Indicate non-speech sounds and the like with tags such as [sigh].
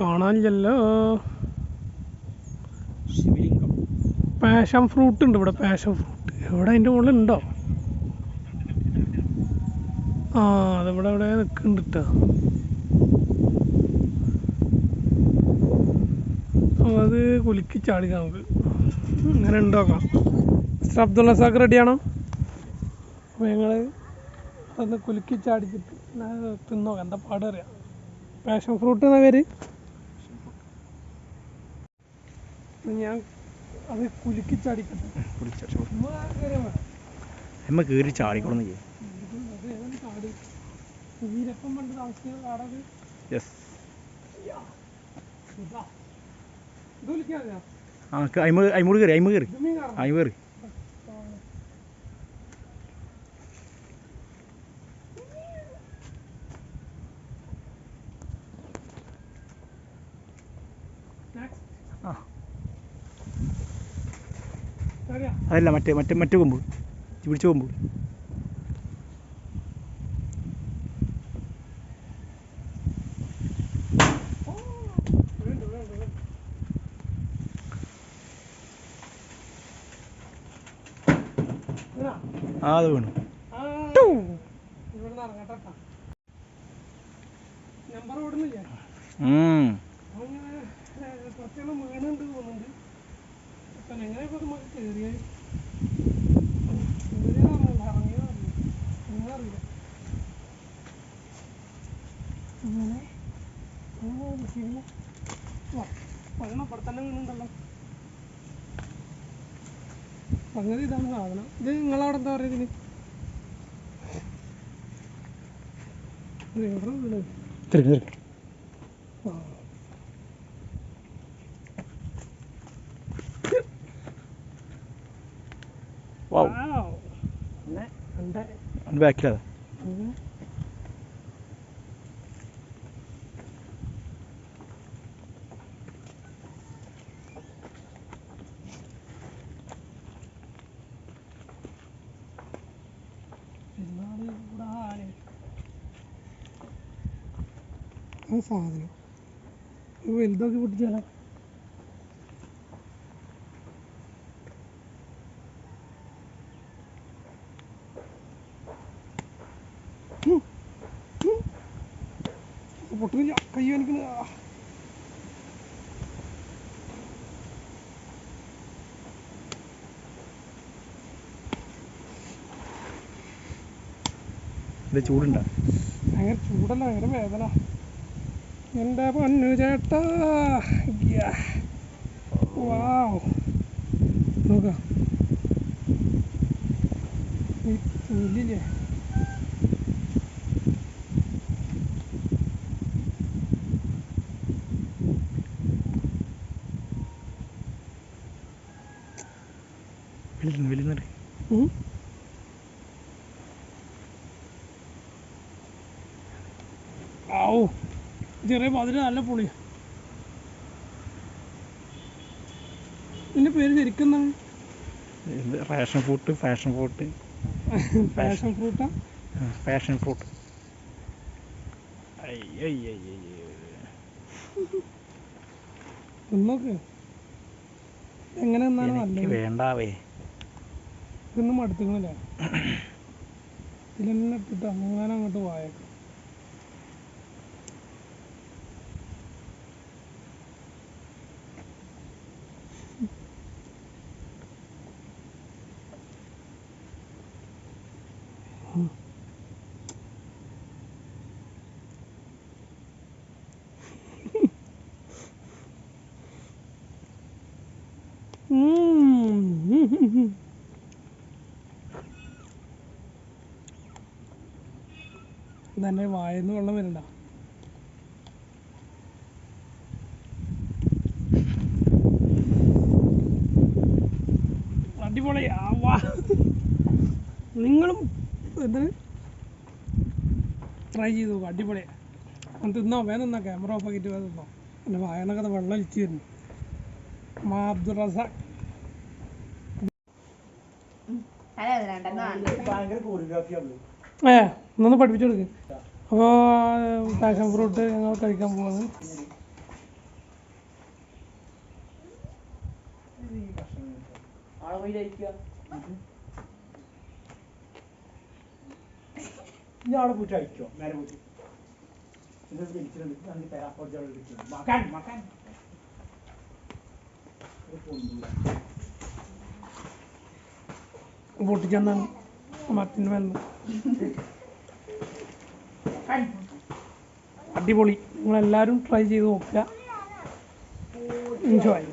കാണാനില്ലല്ലോ. ശിവലിംഗം. Passion fruit ഉണ്ട് ഇവിടെ പാഷൻ ഫ്രൂട്ട് എവിടെ അതിന്റെ മുകളിൽ ഉണ്ടോ? ആ അതിവിടെ ഇവിടെ നിൽക്കുന്നുണ്ട് കേട്ടോ അത് കുലുക്കി ചാടി നമുക്ക്. അങ്ങനെ ഉണ്ടോക്കാം മിസ്റ്റർ അബ്ദുള്ള സാക്ക് റെഡിയാണോ അപ്പോൾ ഞങ്ങൾ അതൊന്ന് കുലുക്കി ചാടിച്ചിട്ട് തിന്നോക്കാം. എന്താ പാടറിയാം പാഷൻ ഫ്രൂട്ട് എന്നാ പേര്? ഞാൻ അത് കുലുക്കി ചാടിക്കട്ടെ. എമ്മ കയറി ചാടിക്കൊള്ളുന്നു ചെയ്യും. വീരപ്പം പണ്ട് താമസിക്കുന്ന കാടത്. യെസ് ആ അയിമൂട് കയറി അയിമ കയറി അയിമ കയറി ആ. അതല്ല മറ്റേ മറ്റേ മറ്റേ കൊമ്പ് പിടിച്ച കൊമ്പ്? ആ അത് വീണു. നമ്പർ ഓടുന്നില്ലേ അപ്പം എങ്ങനെ ഇപ്പൊ നമുക്ക് കയറിയതാണല്ലോ ഇറങ്ങിയതറിയില്ല നിങ്ങളറിയില്ല അങ്ങനെ അങ്ങനെ ശരിയാ വാ പഴം അവിടെ തന്നെ വീണുണ്ടല്ലോ സംഗതി ഇതാണ് സാധനം. ഇത് നിങ്ങളവിടെ എന്താ പറയുക ഇതിന് ഇത് എവിടെ തിരിക്ക്. ആ. Wow Wow. ഉണ്ട്. അതിന്റെ ബാക്കിലതാ സാധനം വലുതൊക്കെ പിടിച്ചാലോ പൊട്ടുന്നില്ല കൈ കാണിക്കുന്ന ഇത് ചൂടുണ്ടോ ഭയങ്കര ചൂടല്ല ഭയങ്കര വേദന എൻ്റെ പൊന്നു ചേട്ടാ യ്യാ. വാവ് നോക്കാം ഈ തൊലില്ലേ ചെറിയ പതിന് നല്ല പുളിയാ. നിന്റെ പേര് ശരിക്കും passion fruit passion fruit. [laughs] Passion ഫ്രൂട്ടാ? Passion fruit. തിന്നോക്ക്. എങ്ങനെ വേണ്ടാവേ. ഇതൊന്നും മടുത്തുങ്ങളില്ല ഇതിലെന്നെ ഇട്ടിട്ട് അങ്ങനെ അങ്ങോട്ട് വായേക്കാം. ഇതെന്നെ വായന്ന് വെള്ളം വരണ്ട അടിപൊളി. നിങ്ങളും ഇത് ട്രൈ ചെയ്തു അടിപൊളി. തിന്നോ? വേഗം തിന്നോ? ക്യാമറ ഓഫ് ആക്കിയിട്ട് വേഗം തിന്നോ. എന്റെ വായനൊക്കെ വെള്ളം ഒലിച്ചു തരുന്നു മാ അബ്ദുൾ റസാഖ്. ഏ? ഒന്നൊന്ന് പഠിപ്പിച്ചു കൊടുക്ക്. അപ്പോൾ പാഷൻ ഫ്രൂട്ട് ഞങ്ങൾ കഴിക്കാൻ പോകുന്നത് ഇയാളെ പൂച്ച അയക്കോ നേരെ പൂച്ച. മക്കാൻ മക്കാൻ. പൊട്ടിച്ചെന്നാണ് മരത്തിന്റെ മേലെ. അടിപൊളി. നിങ്ങളെല്ലാവരും ട്രൈ ചെയ്ത് നോക്കുക. എൻജോയ്